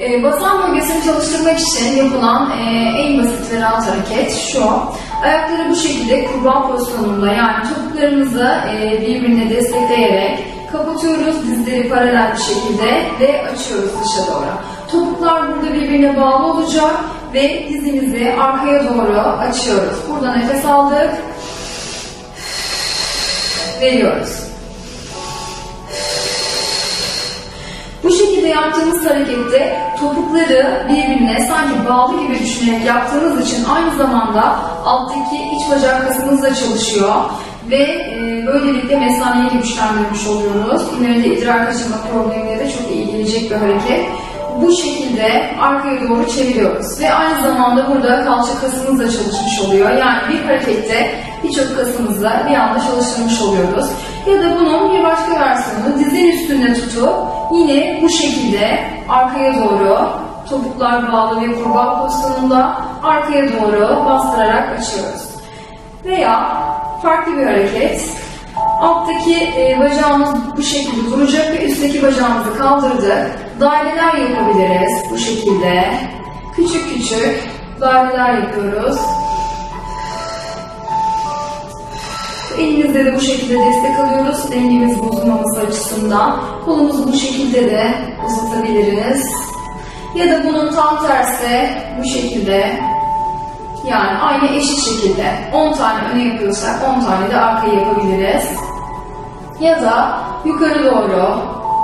Ee, basan bölgesini çalıştırmak için yapılan e, en basit ve rahat hareket şu. Ayakları bu şekilde kurbağa pozisyonunda yani topuklarımızı e, birbirine destekleyerek kapatıyoruz dizleri paralel bir şekilde ve açıyoruz dışa doğru. Topuklar burada birbirine bağlı olacak ve dizimizi arkaya doğru açıyoruz. Burada nefes aldık. Veriyoruz. Yaptığımız harekette topukları birbirine sanki bağlı gibi düşünerek yaptığımız için aynı zamanda alttaki iç bacak kasımız da çalışıyor ve e, böylelikle mesaneyi güçlendirmiş oluyoruz. İleride idrar kaçırma problemine de çok iyi gelecek bir hareket. Bu şekilde arkaya doğru çeviriyoruz ve aynı zamanda burada kalça kasımız da çalışmış oluyor. Yani bir harekette birçok kasımızı bir anda çalıştırmış oluyoruz. Ya da bunun bir başka versiyonu dizin üstünde tutup yine bu şekilde arkaya doğru topuklar bağlı ve kurbağa pozisyonunda arkaya doğru bastırarak açıyoruz. Veya farklı bir hareket. Alttaki e, bacağımız bu şekilde duracak ve üstteki bacağımızı kaldırdık. Daireler yapabiliriz bu şekilde. Küçük küçük daireler yapıyoruz. De bu şekilde destek alıyoruz. Dengemiz bozulmaması açısından. Kolumuzu bu şekilde de uzatabiliriz. Ya da bunun tam tersi bu şekilde yani aynı eşit şekilde 10 tane öne yapıyorsak 10 tane de arkaya yapabiliriz. Ya da yukarı doğru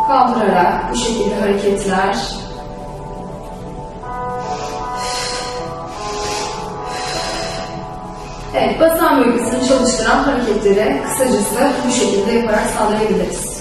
kaldırarak bu şekilde hareketler. Evet, basan bölgesini çalıştıran hareketleri kısacası bu şekilde yaparak sağlayabiliriz.